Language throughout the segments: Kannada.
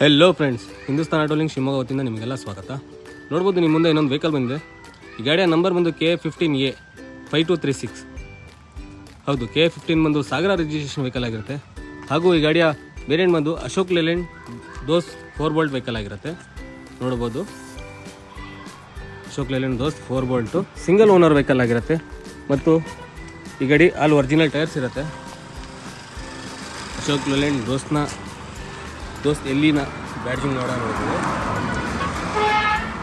Hello friends Hindustan auto link Shivamogga ವತಿಯಿಂದ ನಿಮಗೆಲ್ಲ ಸ್ವಾಗತ. ನೋಡ್ಬೋದು ನಿಮ್ಮ ಮುಂದೆ ಇನ್ನೊಂದು ವೆಹಿಕಲ್ ಬಂದಿದೆ. ಈ ಗಾಡಿಯ ನಂಬರ್ ಬಂದು K fifteen A five two three six ಹೌದು ಕೆ ಫಿಫ್ಟೀನ್ ಬಂದು ಸಾಗರ ರಿಜಿಸ್ಟ್ರೇಷನ್ ವೆಹಿಕಲ್ ಆಗಿರುತ್ತೆ. ಹಾಗೂ ಈ ಗಾಡಿಯ ವೇರಿಯಂಟ್ ಬಂದು Ashok Leyland Dost four bolt vehicle ಆಗಿರುತ್ತೆ. ನೋಡ್ಬೋದು. Ashok Leyland Dost four bolt single owner vehicle ಆಗಿರುತ್ತೆ. ಮತ್ತು ಈ ಗಾಡಿ ಆಲ್ ಒರಿಜಿನಲ್ ಟೈರ್ಸ್ ಇರುತ್ತೆ. ಅಶೋಕ್ ಲೇಲೆಂಡ್ ದೋಸ್ನ ದೋಸ್ತ್ ಎಲ್ಲಿನ ಬ್ಯಾಡ್ಜಿಂಗ್ ನೋಡ ನೋಡ್ಬೋದು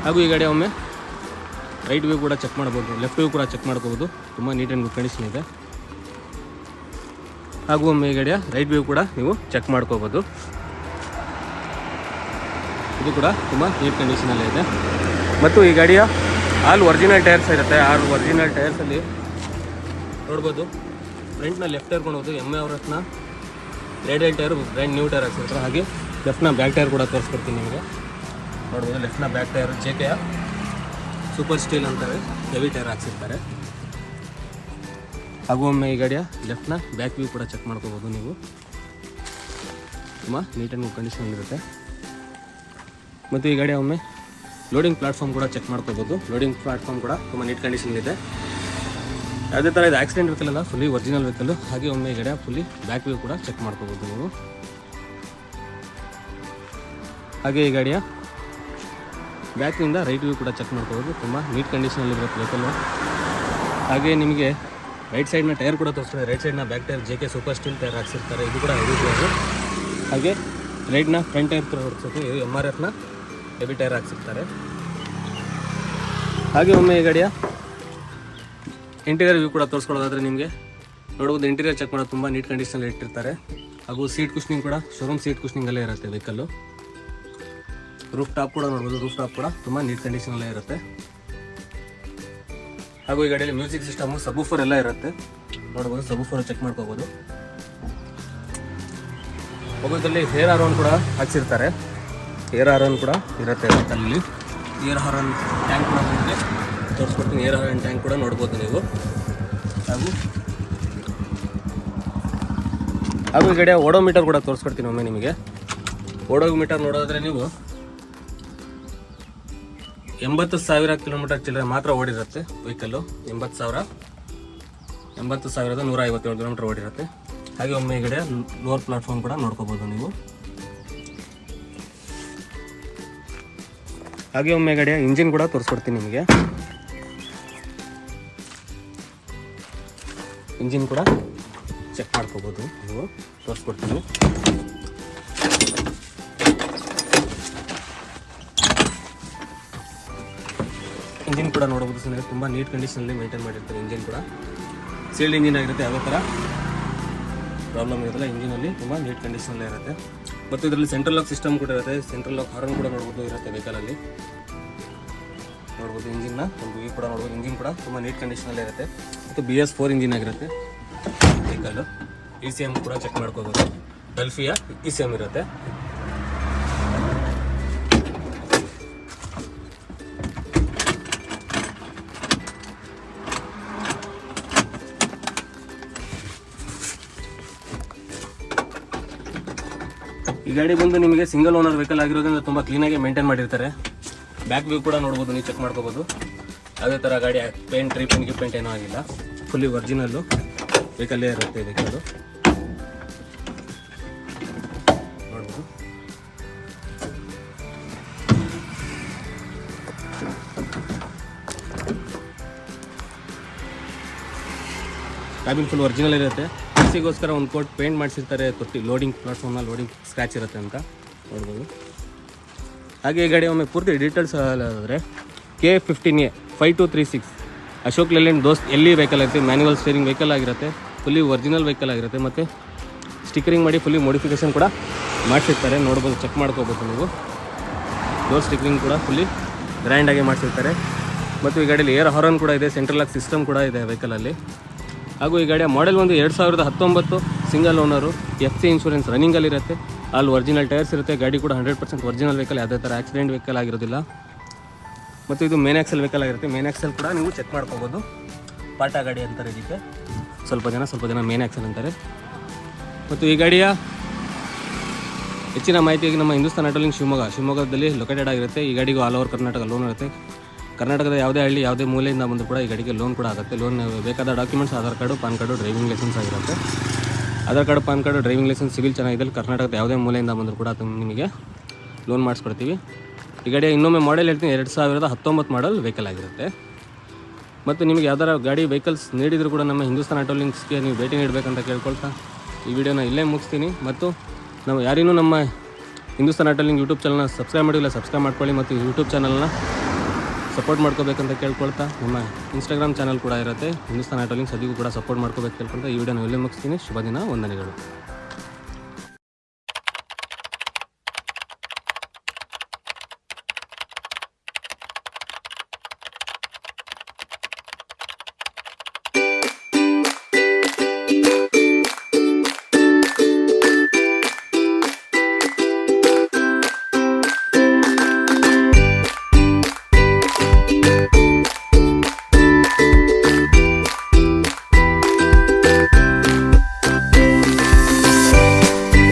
ಹಾಗೂ ಈ ಗಾಡಿ ಒಮ್ಮೆ ರೈಟ್ ವ್ಯೂ ಕೂಡ ಚೆಕ್ ಮಾಡ್ಬೋದು ಲೆಫ್ಟ್ ವ್ಯೂ ಕೂಡ ಚೆಕ್ ಮಾಡ್ಕೋಬೋದು. ತುಂಬ ನೀಟ್ ಆ್ಯಂಡ್ ಕಂಡೀಷನ್ ಇದೆ. ಹಾಗೂ ಒಮ್ಮೆ ಈ ಗಾಡಿಯ ರೈಟ್ ವ್ಯೂ ಕೂಡ ನೀವು ಚೆಕ್ ಮಾಡ್ಕೋಬೋದು. ಇದು ಕೂಡ ತುಂಬ ನೀಟ್ ಕಂಡೀಷನಲ್ಲೇ ಇದೆ. ಮತ್ತು ಈ ಗಾಡಿಯ ಆಲ್ ಒರಿಜಿನಲ್ ಟೈರ್ಸ್ ಇರುತ್ತೆ. ಆಲ್ ಒರಿಜಿನಲ್ ಟೈರ್ಸಲ್ಲಿ ನೋಡ್ಬೋದು ಫ್ರಂಟ್ನ ಲೆಫ್ಟ್ ಟೈರ್ ಕೊಡೋದು ಎಂ ಎ ಅವ್ರ ಹತ್ರ ಎಲ್ ಟೈರ್ ಬ್ರ್ಯಾಂಡ್ ನ್ಯೂ ಟೈರ್ ಹಾಕ್ಸಿರ್ತಾರೆ. ಹಾಗೆ ಲೆಫ್ಟ್ನ ಬ್ಯಾಕ್ ಟೈರ್ ಕೂಡ ತೋರಿಸ್ಕೊಡ್ತೀನಿ ನಿಮಗೆ. ನೋಡ್ಬೋದು, ಲೆಫ್ಟ್ನ back tyre, J K super steel ಅಂತಾರೆ ಹೆವಿ ಟೈರ್ ಹಾಕ್ಸಿರ್ತಾರೆ. ಹಾಗೂ ಒಮ್ಮೆ ಈ ಗಾಡಿಯ ಲೆಫ್ಟ್ನ ಬ್ಯಾಕ್ ವ್ಯೂ ಕೂಡ ಚೆಕ್ ಮಾಡ್ಕೋಬೋದು ನೀವು. ತುಂಬ ನೀಟ್ ಆ್ಯಂಡ್ ಕಂಡೀಷನ್ ಇರುತ್ತೆ. ಮತ್ತು ಈ ಗಾಡಿಯ ಒಮ್ಮೆ ಲೋಡಿಂಗ್ ಪ್ಲಾಟ್ಫಾರ್ಮ್ ಕೂಡ ಚೆಕ್ ಮಾಡ್ಕೋಬೋದು. ಲೋಡಿಂಗ್ ಪ್ಲಾಟ್ಫಾರ್ಮ್ ಕೂಡ ತುಂಬ ನೀಟ್ ಕಂಡೀಷನ್ ಇದೆ. ಯಾವುದೇ ಥರ ಇದು ಆಕ್ಸಿಡೆಂಟ್ ಅಲ್ಲ ಫುಲ್ಲಿ ಒರಿಜಿನಲ್ ವೆಹಿಕಲ್ ಹಾಗೆ ಒಮ್ಮೆ ಈ ಗಾಡಿಯ ಫುಲ್ಲಿ ಬ್ಯಾಕ್ ವ್ಯೂ ಕೂಡ ಚೆಕ್ ಮಾಡ್ಕೋಬೋದು ನೀವು. ಹಾಗೆ ಈ ಗಾಡಿಯ ಬ್ಯಾಕ್ನಿಂದ ರೈಟ್ ವ್ಯೂ ಕೂಡ ಚೆಕ್ ಮಾಡ್ಕೋಬೋದು ತುಂಬ ನೀಟ್ ಕಂಡೀಷನಲ್ಲಿ ಇರುತ್ತೆ ವೆಹಿಕಲ್ಲು ಹಾಗೆ ನಿಮಗೆ ರೈಟ್ ಸೈಡ್ನ ಟೈರ್ ಕೂಡ ತೋರಿಸ್ತಾರೆ. Right ಸೈಡ್ನ back tyre J K super steel tyre ಹಾಕ್ಸಿರ್ತಾರೆ. ಇದು ಕೂಡ ಹೆವಿ ಟೈರ್ ಹಾಗೆ ರೈಡ್ನ ಫ್ರಂಟ್ ಟೈರ್ ತೋರಿಸುತ್ತೆ ಎಂ ಆರ್ ಎಫ್ನ ಹೆವಿ ಟೈರ್ ಹಾಕ್ಸಿರ್ತಾರೆ. ಹಾಗೆ ಒಮ್ಮೆ ಈ ಗಾಡಿಯ ಇಂಟೀರಿಯರ್ ವ್ಯೂ ಕೂಡ ತೋರಿಸ್ಕೊಳ್ಳೋದಾದ್ರೆ ನಿಮಗೆ ನೋಡ್ಬೋದು ಇಂಟೀರಿಯರ್ ಚೆಕ್ ಮಾಡೋದು ತುಂಬ ನೀಟ್ ಕಂಡೀಷನಲ್ಲಿ ಇಟ್ಟಿರ್ತಾರೆ. ಹಾಗೂ ಸೀಟ್ ಕುಷ್ನಿಂಗ್ ಕೂಡ ಶೋರೂಮ್ ಸೀಟ್ ಕುಷ್ನಿಂಗಲ್ಲೇ ಇರುತ್ತೆ ವೆಹಿಕಲ್ಲು ರೂಫ್ ಟಾಪ್ ಕೂಡ ನೋಡ್ಬೋದು. ರೂಫ್ ಟಾಪ್ ಕೂಡ ತುಂಬ ನೀಟ್ ಕಂಡೀಷನಲ್ಲೇ ಇರುತ್ತೆ. ಹಾಗೂ ಈ ಗಾಡಿಯಲ್ಲಿ ಮ್ಯೂಸಿಕ್ ಸಿಸ್ಟಮ್ ಸಬೂಫರ್ ಎಲ್ಲ ಇರುತ್ತೆ. ನೋಡ್ಬೋದು ಸಬೂಫರ್ ಚೆಕ್ ಮಾಡ್ಕೋಬೋದು. ಹೋಗೋದ್ರಲ್ಲಿ ಹೇರ್ ಹಾರೋನ್ ಕೂಡ ಹಾಕ್ಸಿರ್ತಾರೆ. ಏರ್ ಹಾರನ್ ಕೂಡ ಇರುತ್ತೆ ಅಲ್ಲಿ ಏರ್ ಹಾರನ್ ಟ್ಯಾಂಕ್ ಕೂಡ ನಿಮಗೆ ತೋರಿಸ್ಕೊಡ್ತೀನಿ ಏರ್ ಹಾರನ್ ಟ್ಯಾಂಕ್ ಕೂಡ ನೋಡ್ಬೋದು ನೀವು. ಹಾಗೂ ಹಾಗೂ ಈ ಕಡೆ ಓಡೋಮೀಟರ್ ಕೂಡ ತೋರಿಸ್ಕೊಡ್ತೀನಿ ಒಮ್ಮೆ ನಿಮಗೆ. ಓಡೋಮೀಟರ್ ನೋಡೋದ್ರೆ ನೀವು ಎಂಬತ್ತು ಸಾವಿರ ಕಿಲೋಮೀಟರ್ ಚಿಲ್ಲರೆ ಮಾತ್ರ ಓಡಿರುತ್ತೆ ವೆಹಿಕಲ್ಲು ಎಂಬತ್ತು ಸಾವಿರ. ಎಂಬತ್ತು ಸಾವಿರದ ನೂರ ಐವತ್ತೇಳು ಕಿಲೋಮೀಟರ್ ಓಡಿರುತ್ತೆ. ಹಾಗೆ ಒಮ್ಮೆ ಕಡೆ ಲೋವರ್ ಪ್ಲಾಟ್ಫಾರ್ಮ್ ಕೂಡ ನೋಡ್ಕೋಬೋದು ನೀವು. ಹಾಗೆ ಒಮ್ಮೆ ಗಾಡಿಯ ಇಂಜಿನ್ ಕೂಡ ತೋರಿಸ್ಕೊಡ್ತೀನಿ ನಿಮಗೆ. ಇಂಜಿನ್ ಕೂಡ ಚೆಕ್ ಮಾಡ್ಕೋಬೋದು ನೀವು. ತೋರಿಸ್ಕೊಡ್ತೀನಿ. ಇಂಜಿನ್ ಕೂಡ ನೋಡಬಹುದು ಸ್ನೇಹಿತರೆ ತುಂಬ ನೀಟ್ ಕಂಡೀಷನಲ್ಲಿ ಮೇಂಟೈನ್ ಮಾಡಿರ್ತಾರೆ ಇಂಜಿನ್ ಕೂಡ. ಸೀಲ್ಡ್ ಇಂಜಿನ್ ಆಗಿರುತ್ತೆ ಯಾವ ಥರ ಪ್ರಾಬ್ಲಮ್ ಇರೋದಿಲ್ಲ ಇಂಜಿನಲ್ಲಿ ತುಂಬ ನೀಟ್ ಕಂಡೀಷನಲ್ಲೇ ಇರುತ್ತೆ. ಮತ್ತು ಇದರಲ್ಲಿ ಸೆಂಟ್ರಲ್ ಲಾಕ್ ಸಿಸ್ಟಮ್ ಕೂಡ ಇರುತ್ತೆ. ಸೆಂಟ್ರಲ್ ಲಾಕ್ ಹಾರ್ನ್ ಕೂಡ ನೋಡ್ಬೋದು ಇರುತ್ತೆ ವೆಹಿಕಲಲ್ಲಿ ನೋಡ್ಬೋದು ಇಂಜಿನ್ನ ಒಂದು ವ್ಯೂ ಕೂಡ ನೋಡ್ಬೋದು. ಇಂಜಿನ್ ಕೂಡ ತುಂಬ ನೀಟ್ ಕಂಡೀಷನಲ್ಲೇ ಇರುತ್ತೆ. ಮತ್ತು ಬಿ ಎಸ್ ಫೋರ್ ಇಂಜಿನ್ ಆಗಿರುತ್ತೆ. ವೆಹಿಕಲ್ಲು ಇ ಸಿ ಎಂ ಕೂಡ ಚೆಕ್ ಮಾಡ್ಕೋಬೋದು. ಡಲ್ಫಿಯ ಇ ಸಿ ಎಂ ಇರುತ್ತೆ. ಈ ಗಾಡಿ ಬಂದು ನಿಮಗೆ ಸಿಂಗಲ್ ಓನರ್ ವೆಹಿಕಲ್ ಆಗಿರೋದ್ರಿಂದ ತುಂಬ ಕ್ಲೀನಾಗಿ ಮೇಂಟೈನ್ ಮಾಡಿರ್ತಾರೆ. ಬ್ಯಾಕ್ ವ್ಯೂ ಕೂಡ ನೋಡ್ಬೋದು, ನೀವು ಚೆಕ್ ಮಾಡ್ಕೋಬೋದು. ಅದೇ ಥರ ಗಾಡಿ ಪೇಂಟ್ ರೀಪೇಂಟ್ ಗಿಪೇಂಟ್ ಏನೂ ಆಗಿಲ್ಲ. ಫುಲ್ಲಿ ಒರಿಜಿನಲ್ಲು ವೆಹಿಕಲ್ಲೇ ಇರುತ್ತೆ ಇದಕ್ಕೆ ನೋಡ್ಬೋದು. ಕ್ಯಾಬಿನ್ ಫುಲ್ ಒರಿಜಿನಲ್ ಇರುತ್ತೆ. ಸಿಗೋಸ್ಕರ ಒಂದು ಕೋಟ್ ಪೇಂಟ್ ಮಾಡಿಸಿರ್ತಾರೆ. ತೊಟ್ಟಿ ಲೋಡಿಂಗ್ ಪ್ಲಾಟ್ಫಾರ್ಮ್ನ ಲೋಡಿಂಗ್ ಸ್ಕ್ರಾಚ್ ಇರುತ್ತೆ ಅಂತ ನೋಡ್ಬೋದು. ಹಾಗೆ ಈ ಗಾಡಿ ಒಮ್ಮೆ ಪೂರ್ತಿ ಡೀಟೇಲ್ಸ್ ಆದರೆ K fifteen A five two three six Ashok Leyland Dost ಎಲ್ಲಿ ವೆಹಿಕಲ್ ಇರುತ್ತೆ ಮ್ಯಾನ್ಯುವಲ್ ಸ್ಟೇರಿಂಗ್ ವೆಹಿಕಲ್ ಆಗಿರುತ್ತೆ. ಫುಲ್ಲಿ ಒರಿಜಿನಲ್ ವೆಹಿಕಲ್ ಆಗಿರುತ್ತೆ. ಮತ್ತು ಸ್ಟಿಕರಿಂಗ್ ಮಾಡಿ ಫುಲ್ಲಿ ಮೋಡಿಫಿಕೇಷನ್ ಕೂಡ ಮಾಡಿಸಿರ್ತಾರೆ. ನೋಡ್ಬೋದು ಚೆಕ್ ಮಾಡ್ಕೋಬೋದು ನೀವು. ಡೋರ್ ಸ್ಟಿಕರಿಂಗ್ ಕೂಡ ಫುಲ್ಲಿ ಗ್ರ್ಯಾಂಡಾಗಿ ಮಾಡಿಸಿರ್ತಾರೆ. ಮತ್ತು ಈ ಗಾಡಿಯಲ್ಲಿ ಏರ್ ಹಾರನ್ ಕೂಡ ಇದೆ. ಸೆಂಟ್ರಲ್ ಲಾಕ್ ಸಿಸ್ಟಮ್ ಕೂಡ ಇದೆ ವೆಹಿಕಲಲ್ಲಿ ಹಾಗೂ ಈ ಗಾಡಿಯ ಮಾಡೆಲ್ ಒಂದು ಎರಡು ಸಾವಿರದ ಹತ್ತೊಂಬತ್ತು single owner F C insurance ರನ್ನಿಂಗಲ್ಲಿರುತ್ತೆ ಅಲ್ಲಿ ಒರಿಜಿನಲ್ ಟೈರ್ಸ್ ಇರುತ್ತೆ. ಗಾಡಿ ಕೂಡ ಹಂಡ್ರೆಡ್ ಪರ್ಸೆಂಟ್ ಒರಿಜಿನಲ್ ವೆಹಿಕಲ್ ಯಾವುದೇ ಥರ ಆಕ್ಸಿಡೆಂಟ್ ವೆಹಿಕಲ್ ಆಗಿರೋದಿಲ್ಲ. ಮತ್ತು ಇದು ಮೇನ್ ಆಕ್ಸಲ್ ವೆಹಿಕಲ್ ಆಗಿರುತ್ತೆ. ಮೇನ್ ಆಕ್ಸೆಲ್ ಕೂಡ ನೀವು ಚೆಕ್ ಮಾಡ್ಕೋಬೋದು. ಪಾಟಾ ಗಾಡಿ ಅಂತಾರೆ ಇದಕ್ಕೆ. ಸ್ವಲ್ಪ ಜನ ಸ್ವಲ್ಪ ಜನ ಮೇನ್ ಆಕ್ಸಲ್ ಅಂತಾರೆ. ಮತ್ತು ಈ ಗಾಡಿಯ ಹೆಚ್ಚಿನ ಮಾಹಿತಿಯಾಗಿ ನಮ್ಮ ಹಿಂದೂಸ್ತಾನ್ ಆಟೋಲಿಂಗ್ ಶಿವಮೊಗ್ಗ. ಶಿವಮೊಗ್ಗದಲ್ಲಿ ಲೊಕೇಟೆಡ್ ಆಗಿರುತ್ತೆ. ಈ ಗಾಡಿಗೂ ಆಲ್ ಓವರ್ ಕರ್ನಾಟಕ ಲೋನ್ ಇರುತ್ತೆ. ಕರ್ನಾಟಕದ ಯಾವುದೇ ಹಳ್ಳಿ, ಯಾವುದೇ ಮೂಲೆಯಿಂದ ಬಂದು ಕೂಡ ಈ ಗಾಡಿಗೆ ಲೋನ್ ಕೂಡ ಆಗುತ್ತೆ. ಲೋನ್ ಬೇಕಾದ documents Aadhaar card, PAN card driving licence ಆಗಿರುತ್ತೆ. Aadhaar card, PAN card driving licence civil ಚೆನ್ನಾಗಿದ್ದಲ್ಲಿ ಕರ್ನಾಟಕದ ಯಾವುದೇ ಮೂಲೆಯಿಂದ ಬಂದರೂ ಕೂಡ ನಿಮಗೆ ಲೋನ್ ಮಾಡಿಸ್ಕೊಡ್ತೀವಿ. ಈ ಗಾಡಿ ಇನ್ನೊಮ್ಮೆ ಮಾಡೆಲ್ ಹೇಳ್ತೀನಿ. ಎರಡು ಸಾವಿರದ ಹತ್ತೊಂಬತ್ತು ಮಾಡಲ್ ವೆಹಿಕಲ್ ಆಗಿರುತ್ತೆ. ಮತ್ತು ನಿಮಗೆ ಯಾವ್ದಾರ ಗಾಡಿ ವೆಹಿಕಲ್ಸ್ ನೀಡಿದರೂ ಕೂಡ ನಮ್ಮ ಹಿಂದೂಸ್ತಾನ್ ಆಟೋ ಲಿಂಕ್ಸ್ಗೆ ನೀವು ಭೇಟಿ ನೀಡಬೇಕಂತ ಕೇಳ್ಕೊಳ್ತಾ ಈ ವಿಡಿಯೋನ ಇಲ್ಲೇ ಮುಗಿಸ್ತೀನಿ. ಮತ್ತು ನಾವು ಯಾರಿನೂ ನಮ್ಮ ಹಿಂದೂಸ್ತಾನ್ ಆಟೋ ಲಿಂಕ್ ಯೂಟ್ಯೂಬ್ ಚಾನಲ್ನ ಸಬ್ಸ್ಕ್ರೈಬ್ ಮಾಡಿಲ್ಲ ಸಬ್ಸ್ಕ್ರೈಬ್ ಮಾಡ್ಕೊಳ್ಳಿ. ಮತ್ತು ಯೂಟ್ಯೂಬ್ ಚಾನಲ್ನ ಸಪೋರ್ಟ್ ಮಾಡ್ಕೋಬೇಕಂತ ಕೇಳ್ಕೊಳ್ತಾ ನಮ್ಮ ಇನ್ಸ್ಟಾಗ್ರಾಮ್ ಚಾನಲ್ ಕೂಡ ಇರುತ್ತೆ. ಹಿಂದೂಸ್ತಾನ್ ಆಟೋಲಿಂಗ್ ಸದ್ಯಕ್ಕೂ ಕೂಡ ಸಪೋರ್ಟ್ ಮಾಡ್ಕೋಬೇಕು ಕೇಳ್ಕೊಳ್ತಾ ಈ ವಿಡಿಯೋನ ಇಲ್ಲೇ ಮುಗಿಸ್ತೀನಿ. ಶುಭ ದಿನ, ವಂದನೆಗಳು.